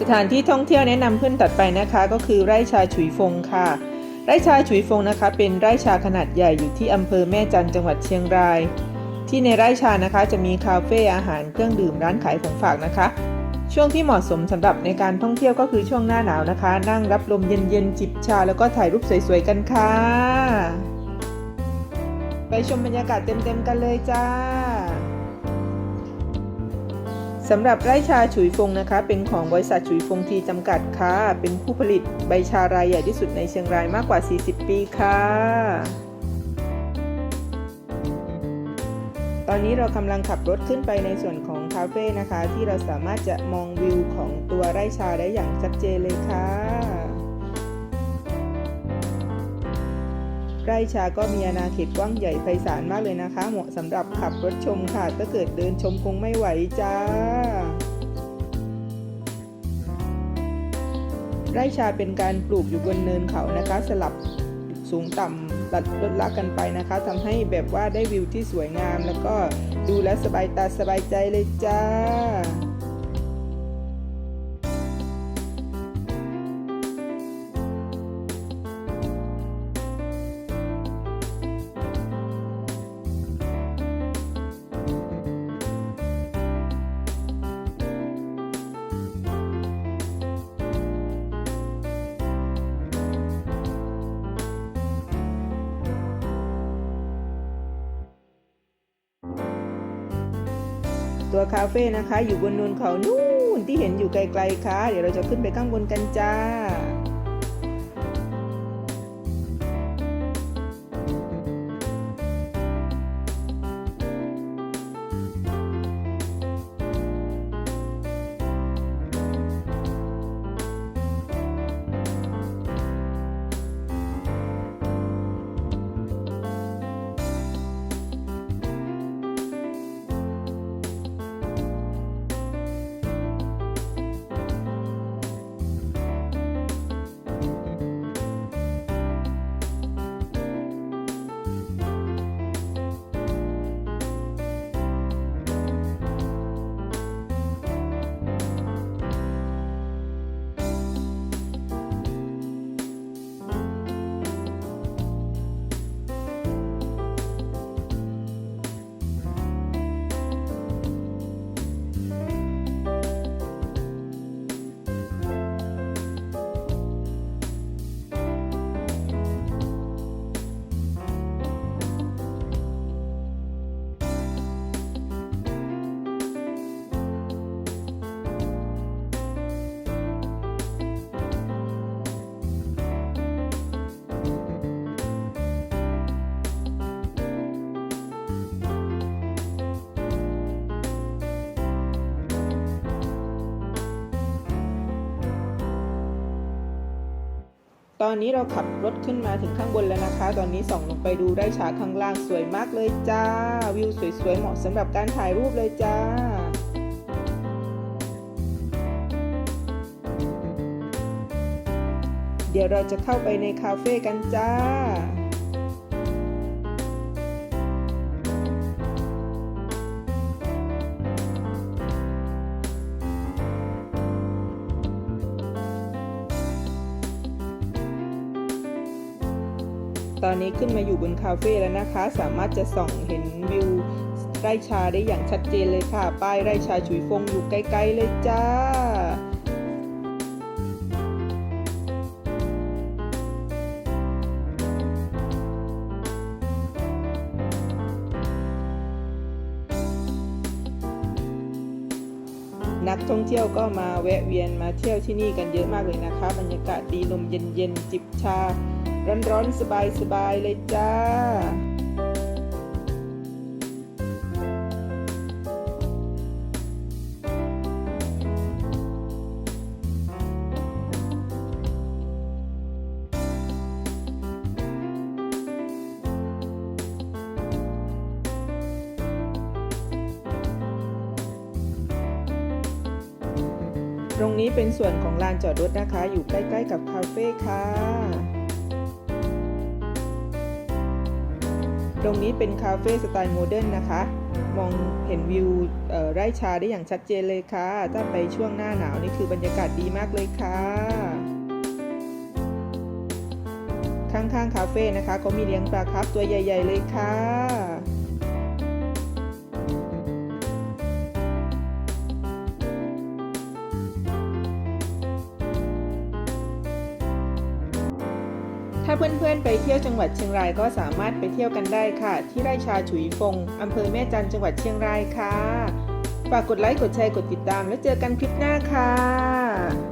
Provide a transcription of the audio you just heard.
สถานที่ท่องเที่ยวแนะนำขึ้นตัดไปนะคะ ก็คือไร่ชาฉุยฟงค่ะ ไร่ชาฉุยฟงนะคะ เป็นไร่ชาขนาดใหญ่อยู่ที่อำเภอแม่จันจังหวัดเชียงราย ที่ในไร่ชานะคะ จะมีคาเฟ่อาหารเครื่องดื่มร้านขายของฝากนะคะ ช่วงที่เหมาะสมสำหรับในการท่องเที่ยวก็คือช่วงหน้าหนาวนะคะ นั่งรับลมเย็นๆจิบชาแล้วก็ถ่ายรูปสวยๆกันค่ะ ไปชมบรรยากาศเต็มๆกันเลยจ้า สำหรับไร่ชาฉุยฟงนะคะ เป็นของบริษัทฉุยฟงทีจำกัดค่ะ เป็นผู้ผลิตใบชารายใหญ่ที่สุดในเชียงรายมากกว่า 40 ปีค่ะ ตอนนี้เรากำลังขับรถขึ้นไปในส่วนของคาเฟ่นะคะ ที่เราสามารถจะมองวิวของตัวไร่ชาได้อย่างชัดเจนเลยค่ะ ไร่ชาก็มีอาณาเขตกว้างใหญ่ไพศาลมากเลยนะคะ เหมาะสำหรับขับรถชมค่ะถ้าเกิดเดินชมคงไม่ไหวจ้า ไร่ชาเป็นการปลูกอยู่บนเนินเขานะคะ สลับสูงต่ำตัดลดละกันไปนะคะทำให้แบบว่าได้วิวที่สวยงาม แล้วก็ดูแลสบายตาสบายใจเลยจ้า ตัวคาเฟ่นะคะ อยู่บนนูนเขานู่นที่เห็นอยู่ไกลๆค่ะ เดี๋ยวเราจะขึ้นไปข้างบนกันจ้า ตอนนี้เราขับรถขึ้นมาถึงข้างบนแล้วนะคะ ตอนนี้ส่องลงไปดูไร่ชาข้างล่างสวยมากเลยจ้า วิวสวยๆเหมาะสำหรับการถ่ายรูปเลยจ้าเดี๋ยวเราจะเข้าไปในคาเฟ่กันจ้า ตอนนี้ขึ้นมาอยู่บนคาเฟ่แล้วนะคะ สามารถจะส่องเห็นวิวไร่ชาได้อย่างชัดเจนเลยค่ะ ป้ายไร่ชาฉุยฟงอยู่ไกล้ๆเลยจ้านักท่องเที่ยวก็มาแวะเวียนมาเที่ยวที่นี่กันเยอะมากเลยนะคะ บรรยากาศดีลมเย็นๆจิบชา ร้อนๆสบายๆเลยจ้าตรงนี้เป็นส่วนของลานจอดรถนะคะ อยู่ใกล้ ๆ กับคาเฟ่ค่ะ ตรงนี้เป็นคาเฟ่สไตล์โมเดิร์นนะคะ มองเห็นวิวไร่ชาได้อย่างชัดเจนเลยค่ะ ถ้าไปช่วงหน้าหนาวนี่คือบรรยากาศดีมากเลยค่ะ ข้างๆคาเฟ่นะคะเขามีเลี้ยงปลาครับตัวใหญ่ ๆ เลยค่ะ ถ้าเพื่อนๆไปเที่ยวจังหวัดเชียงรายก็สามารถไปเที่ยวกันได้ค่ะ ที่ไร่ชาฉุยฟงอำเภอแม่จันจังหวัดเชียงรายค่ะ ฝากกดไลค์กดแชร์กดติดตามแล้วเจอกันคลิปหน้าค่ะ